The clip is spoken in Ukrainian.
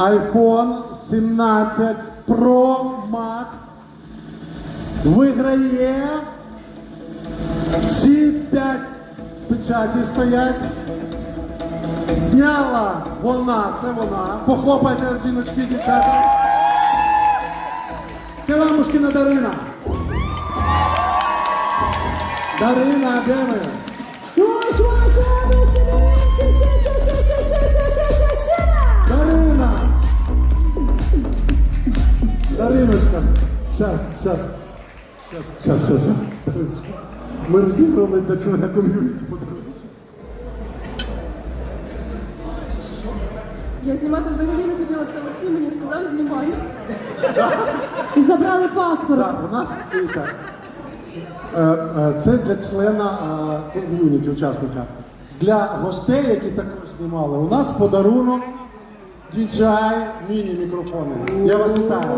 iPhone 17 Pro Max виграє. Всі п'ять печаті стоять. Зняла вона, це вона. Похлопайте жіночки, дівчата. Киламушкіна Дарина. Дарина, де ви? Дариночка. Щас, щас. Щас, щас, щас, щас. Дариночка. Ми всі для члена ком'юніті подарунки. Я знімати взагалі не хотіла це Олексій, мені сказав, знімай. І забрали паспорт. Так, у нас дивіться. Е, е, Це для члена е, ком'юніті, учасника. Для гостей, які також знімали, у нас подарунок DJI міні-мікрофони. Я вас вітаю.